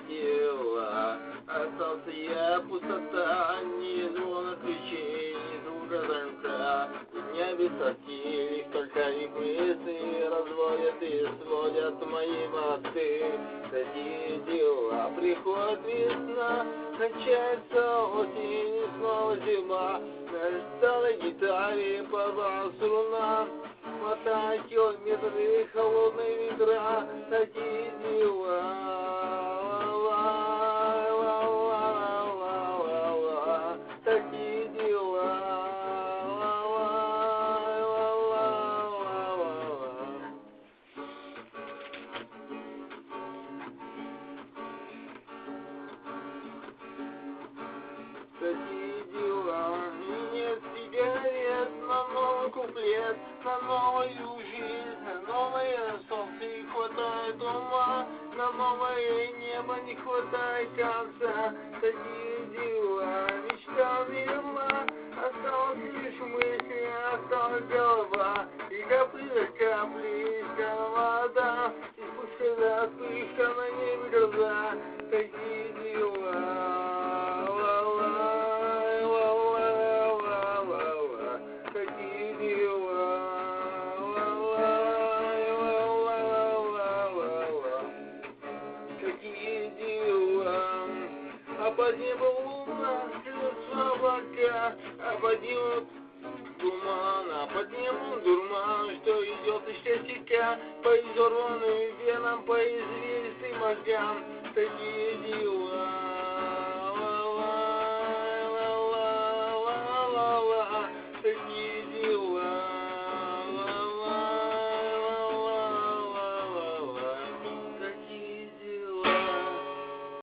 дела. Остался я пустота, ни звона ключей, ни звука замка. И без сотни, только их мысли разводят и сводят мои мосты. Такие дела, приходит весна, кончается осень, и снова зима. На старой гитаре порвал струна, Мотая километры холодные ветра, такие дела. Куплет, на новую жизнь, на новое солнце не хватает ума, на новое небо не хватает конца. Такие дела, мечта умерла, осталась лишь мысли, осталась голова, и капли капли вода, и пусть когда вспышка на небе гроза, такие под небом луна, слезы облака, а под небом туман, а под небом дурман, что идет из часика по изорванным венам, по извилистым ногам. Такие дела.